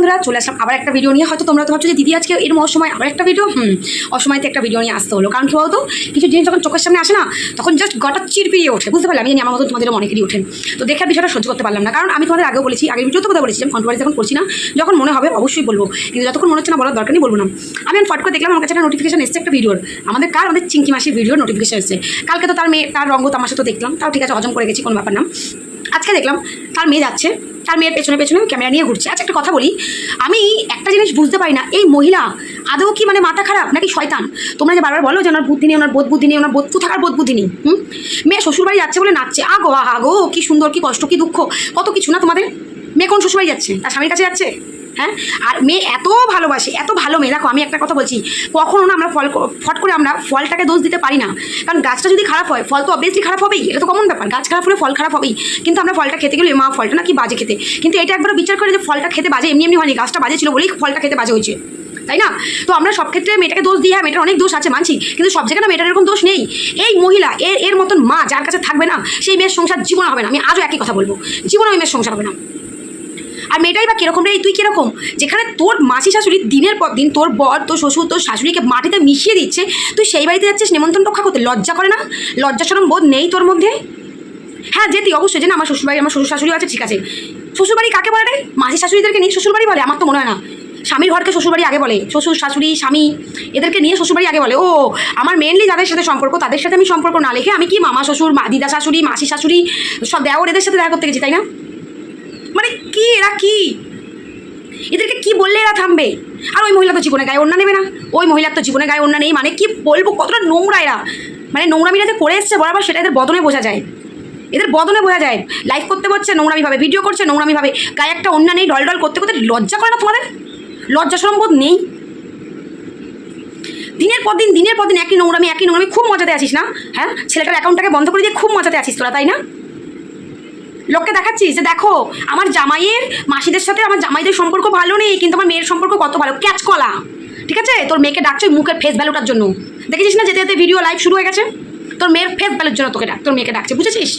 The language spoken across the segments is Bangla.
বন্ধুরা, চলে আসলাম আবার একটা ভিডিও নিয়ে। হয়তো তোমরা তো ভাবছ যে, দিদি, আজকে এর অসময় আবার একটা ভিডিও হুম, অসময়তে একটা ভিডিও নিয়ে আসতে হলো। কারণ কি বলতো, কিছু জিনিস যখন চোখের সামনে আসে না, তখন জাস্ট গটা চিরপিয়ে ওঠে। বুঝতে পারলাম আমি জানি আমার মতো তোমাদের অনেকেরই ওঠেন তো দেখার বিষয়টা সহ্য করতে পারলাম না। কারণ আমি তোমাদের আগেও বলেছি, আগের ভিডিও তো কথা বলেছিলাম কন্ট্রোভার্সি এখন করছি না। যখন মনে হবে, অবশ্যই বলব। কিন্তু যতক্ষণ মনে হচ্ছে না বলার দরকার নেই, বলব না। আমি ফট করে দেখলাম, আমার কাছে একটা নোটিফিকেশন এসছে একটা ভিডিওর আমাদের কার? আমাদের চিঙ্কি মাসির ভিডিওর নোটিফিকেশন এসছে। কালকে তো তার মেয়ে, তার রঙ্গ তামাশা তো দেখলাম। তাও ঠিক আছে, হজম করে গেছি, কোনো ব্যাপার না। আজকে দেখলাম তার মেয়ে যাচ্ছে, তার মেয়ের পেছনে পেছনে ক্যামেরা নিয়ে ঘুরছে। আচ্ছা একটা কথা বলি, আমি একটা জিনিস বুঝতে পারি না, এই মহিলা আদৌ কি মানে মাথা খারাপ নাকি শয়তান? তোমরা যে বারবার বলো যে ওনার বুদ্ধি নেই, ওনার বোধ বুদ্ধি নেই, ওনার বোধ থাকার বোধ বুদ্ধি নেই, হুম? মেয়ে শ্বশুরবাড়ি যাচ্ছে বলে নাচছে। আগো আগো কি সুন্দর, কি কষ্ট, কি দুঃখ, কত কিছু না তোমাদের? মেয়ে কোন শ্বশুরবাড়ি যাচ্ছে? তার স্বামীর কাছে যাচ্ছে? হ্যাঁ? আর মেয়ে এত ভালোবাসে, এত ভালো মেয়ে। দেখো, আমি একটা কথা বলছি, কখনো না আমরা ফল ফট করে আমরা ফলটাকে দোষ দিতে পারি না। কারণ গাছটা যদি খারাপ হয়, ফল তো অবভিয়াসলি খারাপ হবেই, এটা তো কমন ব্যাপার। গাছ খারাপ হলে ফল খারাপ হবেই। কিন্তু আমরা ফলটা খেতে গেলে, মা ফলটা না কি বাজে খেতে। কিন্তু এটা একবার বিচার করে যে ফলটা খেতে বাজে, এমনি এমনি হয়নি, গাছটা বাজে ছিল বলেই ফলটা খেতে বাজে হয়েছে। তাই না? তো আমরা সব ক্ষেত্রে মেয়েটাকে দোষ দিই হ্যাঁ মেয়েটার অনেক দোষ আছে, মানছি। কিন্তু সব জায়গায় মেয়েটার এরকম দোষ নেই। এই মহিলা, এর এর মতন মা যার কাছে থাকবে না, সেই মেয়ের সংসার জীবন হবে না। আমি আজও একই কথা বলব। জীবন ওই মেয়ের সংসার হবে না। আর মেয়েটাই বা কীরকম রে? তুই কীরকম? যেখানে তোর মাসি শাশুড়ি দিনের পর দিন তোর বর, তোর শ্বশুর, তোর শাশুড়িকে মাটিতে মিশিয়ে দিচ্ছে, তুই সেই বাড়িতে যাচ্ছিস নেমন্তন্ন রক্ষা করতে? লজ্জা করে না? লজ্জা সরম বোধ নেই তোর মধ্যে? হ্যাঁ যেতি, অবশ্যই যে না আমার শ্বশুরবাড়ি আমার শ্বশুর শাশুড়ি আছে, ঠিক আছে। শ্বশুরবাড়ি কাকে বলে রে? মাসি শাশুড়িদেরকে নিয়ে শ্বশুরবাড়ি বলে? আমার তো মনে হয় না। স্বামীর ঘরকে শ্বশুরবাড়ি আগে বলে। শ্বশুর, শাশুড়ি, স্বামী, এদেরকে নিয়ে শ্বশুরবাড়ি আগে বলে। ও, আমার মেনলি যাদের সাথে সম্পর্ক, তাদের সাথে আমি সম্পর্ক না লিখে আমি কি মামা শ্বশুর দিদা শাশুড়ি, মাসি শাশুড়ি, সব দেওয়ার এদের সাথে দেখা করতে গেছি, তাই না? এরা কি? এদেরকে কি বললে এরা থামবে? আর ওই মহিলা তো জীবনে গায়ে অন্য নেবে না। ওই মহিলার তো জীবনে গায়ে অন্য নেই। মানে কি বলব, কতটা নোংরা এরা। মানে নোংরামিরা যে করে এসছে বরাবর, সেটা এদের বদনে বোঝা যায়। এদের বদনে বোঝা যায়। লাইভ করতে বলছে, নোংরামিভাবে ভিডিও করছে, নোংরামিভাবে। গায়ে একটা অন্য নেই ডল ডল করতে করতে লজ্জা করে না তোমাদের? লজ্জা সম্বোধ নেই? দিনের পর দিন, দিনের পর দিন একই নোংরামি একই নোংরামি, খুব মজাতে আছিস না? হ্যাঁ? ছেলেটার অ্যাকাউন্টটাকে বন্ধ করে দিয়ে খুব মজাতে আছিস তোরা, তাই না? লোককে দেখাচ্ছিস যে দেখো, আমার জামাইয়ের মাসিদের সাথে আমার জামাইদের সম্পর্ক ভালো নেই, কিন্তু আমার মেয়ের সম্পর্ক কত ভালো। ক্যাচ কলা। ঠিক আছে? তোর মেয়েকে ডাকছো মুখের ফেস ভ্যালুটার জন্য। দেখেছিস না যেতে যেতে ভিডিও লাইভ শুরু হয়ে গেছে? তোর মেয়ের ফেস ভ্যালুর জন্য তোকে ডাক তোর মেয়েকে ডাকছে, বুঝেছিস?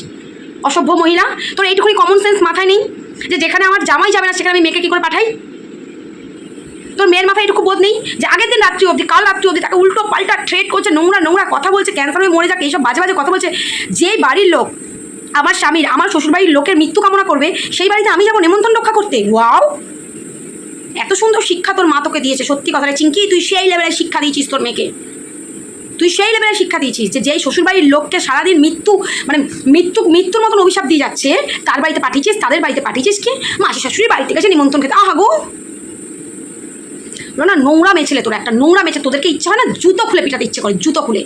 অসভ্য মহিলা। তোর এইটুকুনি কমন সেন্স মাথায় নেই? যে যেখানে আমার জামাই যাবে না, সেখানে আমি মেয়েকে কী করে পাঠাই? তোর মেয়ের মাথায় এটুকু বোধ নেই? যে আগের দিন রাত্রি অবধি, কাল রাত্রি অবধি তাকে উল্টো পাল্টা ট্রেড করছে, নোংরা নোংরা কথা বলছে ক্যান্সার হয়ে মরে যাক, এইসব বাজে বাজে কথা বলছে। যেই বাড়ির লোক আমার স্বামীর, আমার শ্বশুরবাড়ির লোকের মৃত্যু কামনা করবে, সেই বাড়িতে আমি যাব নেমন্তন্ন রক্ষা করতে। ওয়াও! এত সুন্দর শিক্ষা তোর মা তোকে দিয়েছে, সত্যি কথাটা। চিঙ্কি তুই সেই লেভেলের শিক্ষা দিয়েছিস তোর মেয়েকে। তুই সেই লেভেলের শিক্ষা দিয়েছিস যে যেই শ্বশুরবাড়ির লোককে সারাদিন মৃত্যু মানে মৃত্যু, মৃত্যুর মতন অভিশাপ দিয়ে যাচ্ছে, তার বাড়িতে পাঠিয়েছিস, তাদের বাড়িতে পাঠিয়েছিস কি? মাসি শাশুড়ির বাড়িতে গেছে নিমন্ত্রণ খেতে আহা গো! না নোংরা মেছেলে তোর একটা, নোংরা মেছে তোদেরকে ইচ্ছা হয় না, জুতো খুলে পিটাতে ইচ্ছে করে, জুতো খুলে।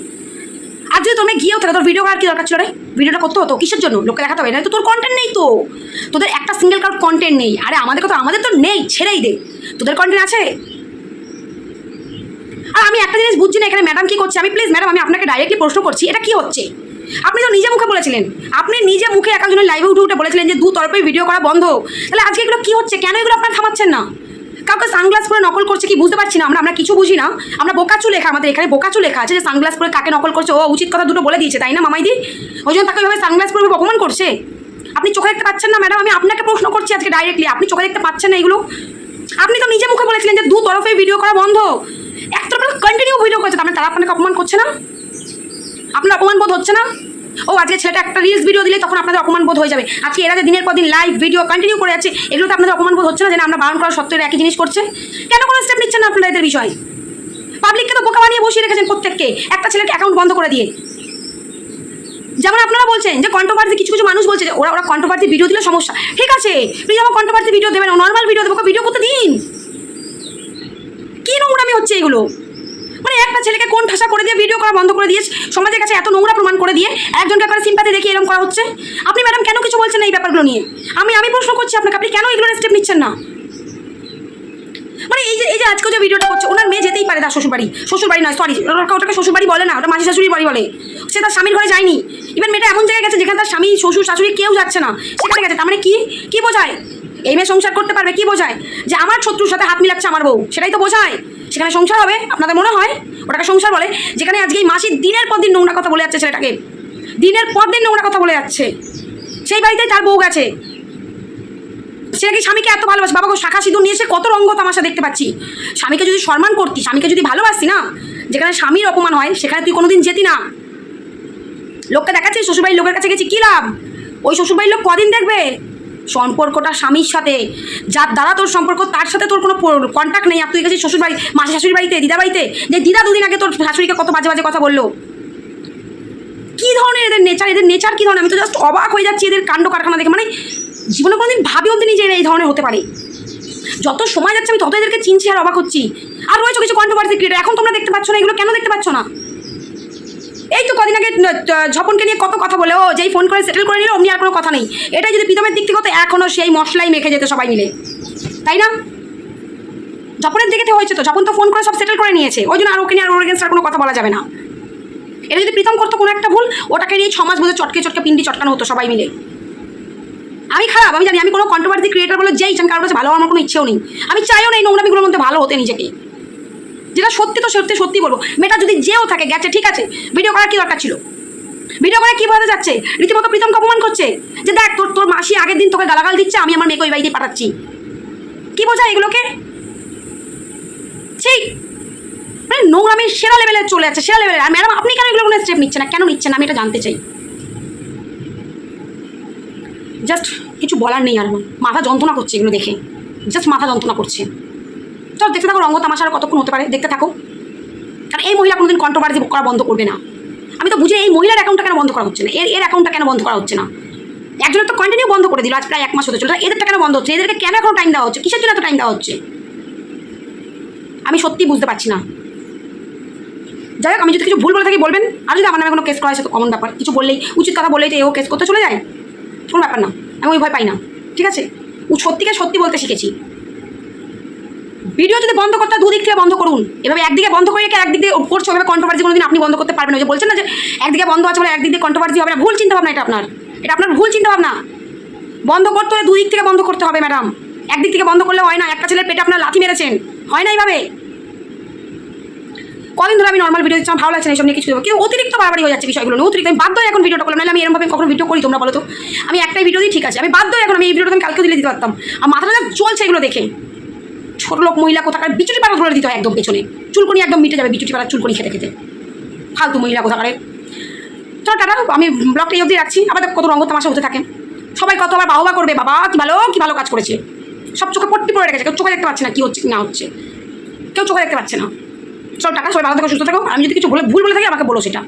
যদি তোমরা গিয়েও তাহলে তোর ভিডিও করার কি দরকার ছিল রে? ভিডিওটা করতে হতো? কিসের জন্য? লোককে দেখাতে হবে? না তো তোর কন্টেন্ট নেই তো। তোদের একটা সিঙ্গেল কারোর কন্টেন্ট নেই। আরে আমাদের কথা আমাদের তো নেই, ছেড়েই দে। তোদের কন্টেন্ট আছে? আর আমি একটা জিনিস বুঝছি না, এখানে ম্যাডাম কী করছে? আমি প্লিজ ম্যাডাম আমি আপনাকে ডাইরেক্টলি প্রশ্ন করছি, এটা কি হচ্ছে? আপনি তো নিজে মুখে বলেছিলেন। আপনি নিজে মুখে এক একজনের লাইভে উঠে উঠে বলেছিলেন যে দু তরফে ভিডিও করা বন্ধ। তাহলে আজকে এগুলো কি হচ্ছে? কেন এগুলো আপনার থামাচ্ছেন না? কাউকে সানগ্লাস করে নকল করছে কি বুঝতে পারছি না আমরা আমরা কিছু বুঝি না। আমরা বোকাচু লেখা, আমাদের এখানে বোকাচু লেখা আছে যে সানগ্লাস করে কাকে নকল করছে, ও উচিত কথা দুটো বলে দিয়েছে, তাই না মামাইদি? ওই জন্য তাকে ওইভাবে সানগ্লাস করে অপমান করছে? আপনি চোখে দেখতে পাচ্ছেন না ম্যাডাম আমি আপনাকে প্রশ্ন করছি আজকে ডাইরেক্টলি আপনি চোখে দেখতে পাচ্ছেন না এগুলো? আপনি তো নিজে মুখে বলেছিলেন যে দু তরফে ভিডিও করা বন্ধ। এক তরফে কন্টিনিউ ভিডিও করছে, তার মানে তারা আপনাকে অপমান করছে না? আপনার অপমান বোধ হচ্ছে না? ও আজকে ছেলেটা একটা রিলস ভিডিও দিলে তখন আপনাদের অপমান বোধ হয়ে যাবে। আজকে এরা যে দিনের পর দিন লাইভ ভিডিও কন্টিনিউ করে যাচ্ছে, এগুলোতে আপনাদের অপমান বোধ হচ্ছে না যে আমরা বারণ করা সত্ত্বেও একই জিনিস করছে? কেন কোনো স্টেপ নিচ্ছেন না আপনারা এদের বিষয়? পাবলিককে তো বোকা বানিয়ে বসিয়ে রেখেছেন প্রত্যেককে, একটা ছেলেকে অ্যাকাউন্ট বন্ধ করে দিয়ে। যেমন আপনারা বলছেন যে কন্ট্রোভার্সি কিছু কিছু মানুষ বলছে যে ওরা ওরা কন্ট্রোভার্সি ভিডিও দিলে সমস্যা। ঠিক আছে প্লিজ আমার কন্ট্রোভার্সি ভিডিও দেবেন নর্মাল ভিডিও দেবো ভিডিও করতে দিন। কি নোংরামি হচ্ছে এগুলো? মানে একটা ছেলেকে কোন ঠাসা করে দিয়ে ভিডিও করা বন্ধ করে দিয়ে সমাজের কাছে এত নোংরা প্রমাণ করে দিয়ে একজনকে করে সিম্পাতি দেখিয়ে এরকম করা হচ্ছে? আপনি ম্যাডাম কেন কিছু বলছেন না এই ব্যাপারগুলো নিয়ে? আমি আমি প্রশ্ন করছি আপনাকে, আপনি কেন এগুলো স্টেপ নিচ্ছেন না? মানে এই যে এই যে আজকে যে ভিডিওটা করছে ওনার মেয়ে যেতেই পারে তার শ্বশুরবাড়ি। শ্বশুরবাড়ি নয় সরি ওটাকে শ্বশুরবাড়ি বলে না, ওটা মাসি শাশুড়ি বাড়ি বলে। সে তার স্বামীর ঘরে যায়নি। ইভেন মেয়েটা এমন জায়গায় গেছে যেখানে তার স্বামী, শ্বশুর, শাশুড়ি কেউ যাচ্ছে না। সেখানে গেছে, তার মানে কি? কি বোঝায়? এই মেয়ে সংসার করতে পারবে, কি বোঝায়? যে আমার শত্রুর সাথে হাত মিলাচ্ছে আমার বউ, সেটাই তো বোঝায়। সেখানে সংসার হবে, আপনাদের মনে হয়? ওটাকে সংসার বলে। যেখানে আজকে এই মাসি দিনের পর দিন নোংরা কথা বলে যাচ্ছে ছেলেটাকে। দিনের পর দিন নোংরা কথা বলে যাচ্ছে। সেই বাড়িতে তার বউ গেছে। সে কি স্বামীকে এত ভালোবাসে? বাবা গো, শাখা সিঁদুর নিয়ে এসে কত রঙ্গ তামাশা দেখতে পাচ্ছি। স্বামীকে যদি সম্মান করতি, স্বামীকে যদি ভালোবাসি না, যেখানে স্বামীর অপমান হয়, সেখানে তুই কোনোদিন যেতি না। লোককে দেখাচ্ছিস? শ্বশুরবাড়ির লোকের কাছে গেছি, কী লাভ? ওই শ্বশুরবাড়ির লোক কদিন দেখবে? সম্পর্কটা স্বামীর সাথে, যার দ্বারা তোর সম্পর্ক, তার সাথে তোর কোনো কন্ট্যাক্ট নেই। আর তুই গেছিস শ্বশুরবাড়ি, মাসে শাশুড়ি বাড়িতে, দিদা বাড়িতে? যে দিদা দুদিন আগে তোর শাশুড়িকে কত বাজে বাজে কথা বলল। কী ধরনের এদের নেচার এদের নেচার কী ধরনের? আমি তো জাস্ট অবাক হয়ে যাচ্ছি এদের কাণ্ড কারখানা দেখে। মানে জীবনে কোনোদিন ভাবি যে এরা এই ধরনের হতে পারে। যত সময় যাচ্ছে আমি তত এদেরকে চিনছি আর অবাক হচ্ছি। আর রয়েছে কিছু কন্ট্রোভার্সি ক্রিয়েটার এখন তোমরা দেখতে পাচ্ছ না, এগুলো কেন দেখতে পাচ্ছ না? এই তো কদিন আগে ঝপনকে নিয়ে কত কথা বলে, ও যেই ফোন করে সেটেল করে নিল, অমনি আর কোনো কথা নেই। এটা যদি প্রীতমের দিক থেকে হতো এখনও সেই মশলাই মেখে যেত সবাই মিলে। তাই না? ঝপনের দিকে হয়েছে তো, ঝপন তো ফোন করে সব সেটেল করে নিয়েছে। ওই জন্য আর ওকে নিয়ে আর ওর against আর কোনো কথা বলা যাবে না। এটা যদি প্রীতম করতো কোনো একটা ভুল, ওটাকে নিয়ে ছমাস বোধহয় চটকে চটকে পিন্ডি চটকানো হতো সবাই মিলে। আমি খারাপ, আমি জানি, আমি কোনো কন্ট্রোভার্সি ক্রিয়েটার বলে যেই আমি কারোর কাছে ভালো আমার কোনো ইচ্ছেও নেই। আমি চাইও না এই নোংরামিগুলোর মধ্যে ভালো হতে নিজেকে। যেটা সত্যি তো সত্যি সত্যি বলব। মেয়েটা যদি যেও থাকে, গেছে, ঠিক আছে। ভিডিও করার কি দরকার ছিল? ভিডিও করে কি বোঝা যাচ্ছে? রীতিমতো প্রীতমকে অপমান করছে? যে দেখ, তোর তোর মাসি আগের দিন তোকে গালাগাল দিচ্ছে, আমি আমার মেয়েকে ওই বাড়িতে পাঠাচ্ছি। কি বোঝায় এগুলোকে? সেই মানে নোংরামি সেরা লেভেলে চলে যাচ্ছে, সেরা লেভেলে আর ম্যাডাম আপনি কেন এগুলো কোনো স্টেপ নিচ্ছেন না? কেন নিচ্ছেন আমি এটা জানতে চাই। জাস্ট কিছু বলার নেই আর মাথা যন্ত্রণা করছে এগুলো দেখে। জাস্ট মাথা যন্ত্রণা করছে। চল দেখতে থাকো, রঙ্গ তামাশার কতক্ষণ হতে পারে, দেখতে থাকো। কারণ এই মহিলা কোনোদিন কন্ট্রোভার্সি করা বন্ধ করবে না। আমি তো বুঝি এই মহিলার অ্যাকাউন্টটা কেন বন্ধ করা হচ্ছে না? এর এর অ্যাকাউন্টটা কেন বন্ধ করা হচ্ছে না? একজনের তো কন্টিনিউ বন্ধ করে দিল, আজ প্রায় এক মাস হতে চলে এদেরটা কেন বন্ধ হচ্ছে? এদেরকে কেন এখন টাইম দেওয়া হচ্ছে? কিসের জন্য এত টাইম দেওয়া হচ্ছে? আমি সত্যি বুঝতে পারছি না। যাই হোক, আমি যদি কিছু ভুল বলে থাকি, বলবেন। আর যদি আমার নামে কোনো কেস করা হয় তো কমন ব্যাপার। কিছু বললেই, উচিত কথা বললেই তো এও কেস করতে চলে যায়। কোনো ব্যাপার না। আমি ওই ভয় পাই না। ঠিক আছে? ও সত্যিকে সত্যি বলতে শিখেছি। ভিডিও যদি বন্ধ করতে দুদিক থেকে বন্ধ করুন। এভাবে একদিকে বন্ধ করে রেখে একদিকে করছে ওইভাবে কন্ট্রোভার্সি কোনোদিন আপনি বন্ধ করতে পারবেন না। যে বলছেন না যে, একদিকে বন্ধ আছে বলে একদিক দিয়ে কন্ট্রোভার্সি হবে না, ভুল চিন্তা ভাবনা এটা আপনার। এটা আপনার ভুল চিন্তা ভাবনা বন্ধ করতে হলে দুদিক থেকে বন্ধ করতে হবে ম্যাডাম একদিক থেকে বন্ধ করলে হয় না, একটা ছেলের পেটে আপনার লাথি মেরেছেন। হয় না এইভাবে। কদিন ধরে আমি নর্মাল ভিডিও দিচ্ছি ভালো লাগছে না, এইসব নিয়ে কিছু কিন্তু অতিরিক্ত বাড়াবাড়ি হয়ে যাচ্ছে বিষয়গুলো অতিরিক্ত আমি বাধ্য এখন ভিডিওটা করলাম, নাহলে আমি এরকমভাবে কখনো ভিডিও করি তোমরা বলো তো। আমি একটাই ভিডিও দিই, ঠিক আছে। আমি বাধ্য এখন আমি এই ভিডিওটা আমি কালকেও দিলে দিতে পারতাম। আর মাথাটা চলছে এগুলো দেখে। ছোট লোক মহিলা কোথাকার বিচুটি পাড়া ধরে দিতে হয় একদম পেছনে। চুলকুনি একদম মিটে যাবে বিচুটি পাড়া চুলকনি খেতে খেতে। ফালতু মহিলা কোথাকারে। চলো টাটা, আমি ব্লগটা এই অবধি রাখছি। আবার কত রঙ্গ তামাশা হতে থাকে। সবাই কত আবার বাহবা করবে, বাবা কি ভালো কি ভালো কাজ করেছে। সব চোখে পট্টি পড়ে রেখেছে কেউ চোখে দেখতে পাচ্ছে না কি হচ্ছে না হচ্ছে। কেউ চোখে দেখতে পাচ্ছে না। চল টাকা সবাই ভালো থাকো, সুস্থ থাকো। আমি যদি কিছু বলে ভুল বলে থাকি, আমাকে বলো সেটা।